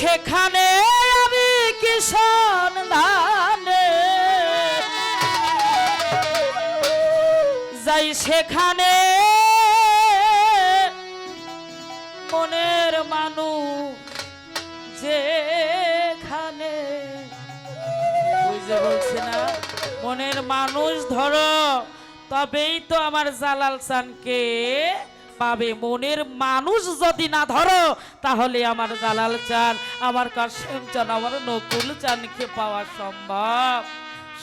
সেখানে আমি কিষণ দানে যাই সেখানে মনের মানুষ যেখানে। বুঝতে বলছি না, মনের মানুষ ধরো, তবেই তো আমার জালাল চানকে পাবে। মনের মানুষ যদি না ধরো, তাহলে আমার জালাল চান, আমার কাশেম চান, আমার নকুল চানকে পাওয়া সম্ভব।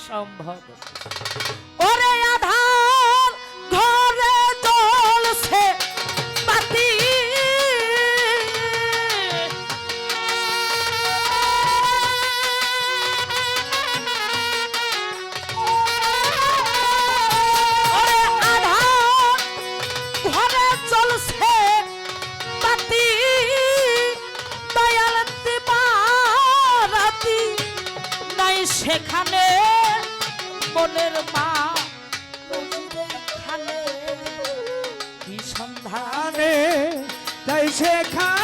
সম্ভব। ওরে শেখা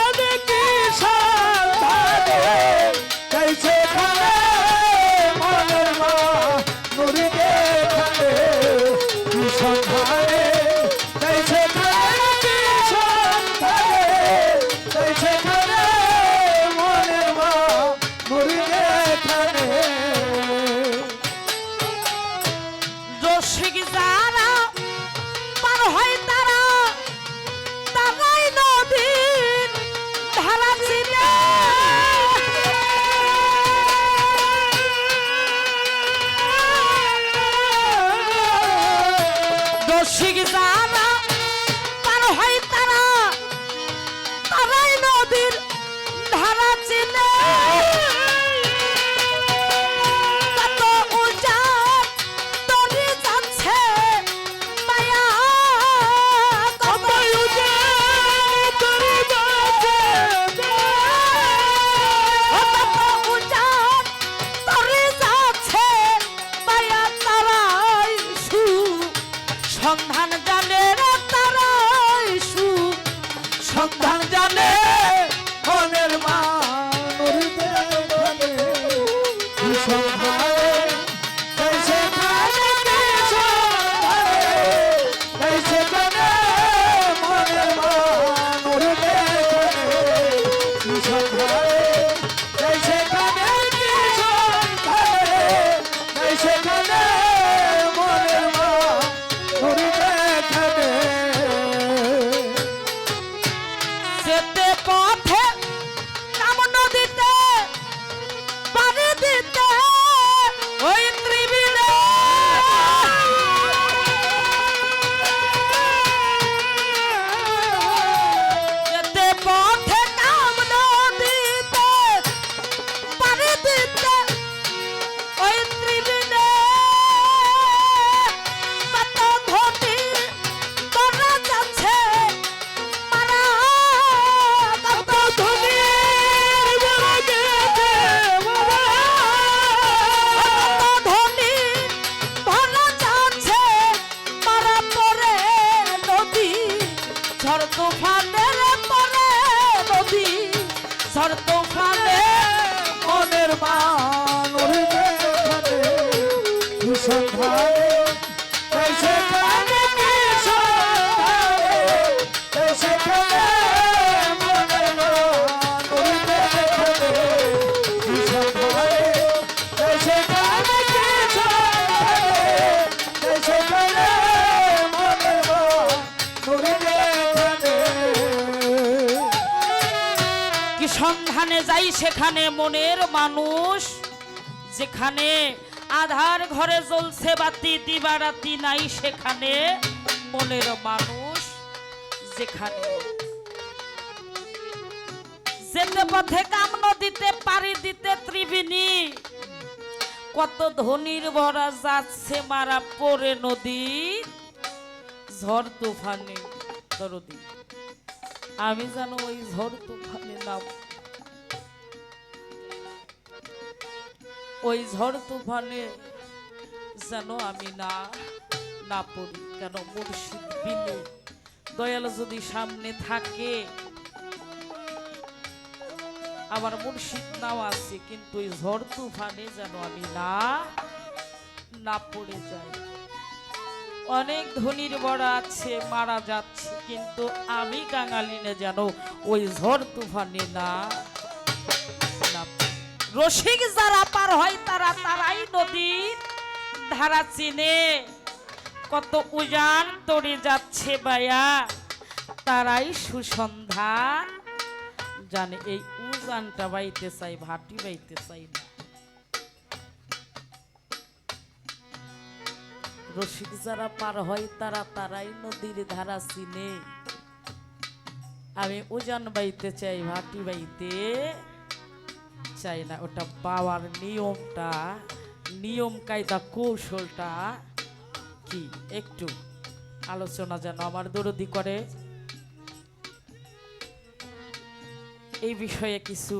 ঝড় তোফানে সন্ধানে যাই সেখানে মনের মানুষ। যেখানে আধার ঘরে জ্বলছে বাতি, দিবারাতি নাই সেখানে মনের মানুষ। যেখানে যেতে পথে কামন দিতে পারি দিতে ত্রিবিনী কত ধনির ভরা যাচ্ছে মারা পরে নদী, ঝড় তুফানে আমি জানো ওই ঝড় তুফানে নাম ওই ঝড় তুফানে যেন আমি না না পড়ি। কেন মুর্শিদ বিনে দয়াল যদি সামনে থাকে আমার মুর্শিদ নাও আছে, কিন্তু ওই ঝড় তুফানে যেন আমি না না পড়ে যাই। অনেক ধনির বড় আছে, মারা যাচ্ছে, কিন্তু আমি কাঙালিনে যেন ওই ঝড় তুফানে না রসিক যারা পার হয় তারা তারাই নদীর ধারা চিনে কত উজান তরে যাচ্ছে বায়া। তারাই সুসন্ধান। জানে এই উজানটা বাইতে চাই, ভাটি বাইতে চাই না। রসিক যারা পার হয় তারা তারাই নদীর ধারা চিনে। আমি উজান বাইতে চাই, ভাটি বাইতে। চাই না ওটা পাওয়ার নিয়মটা নিয়ম কায়দা কৌশলটা কি একটু আলোচনা যেন আমার দরদি করে এই বিষয়ে কিছু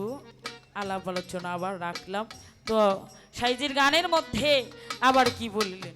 আলাপ আলোচনা আবার রাখলাম তো সাইজির গানের মধ্যে আবার কি বললেন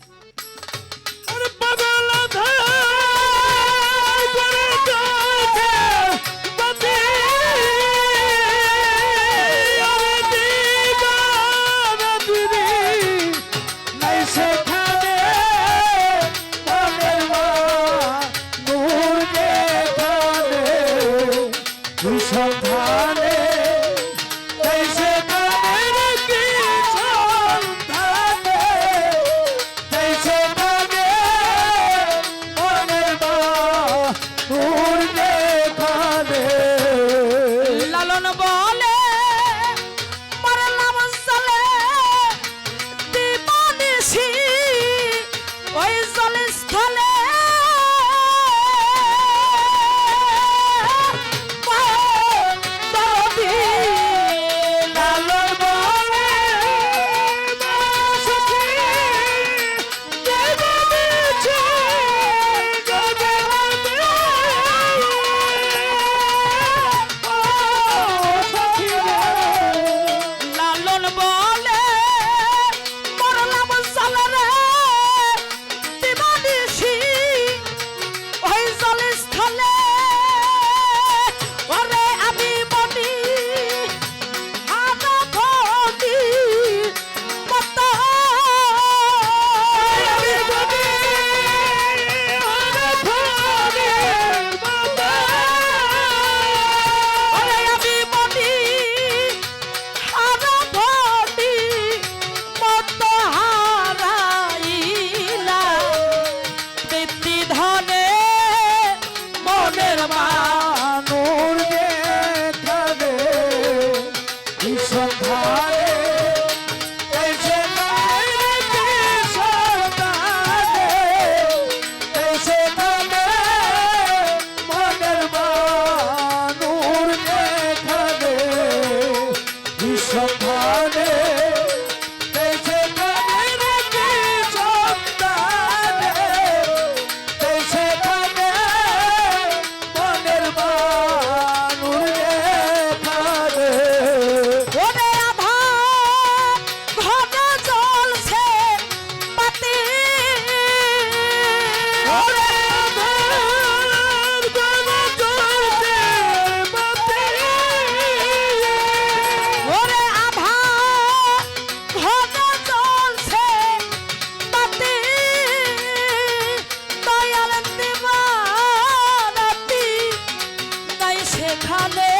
যেখানে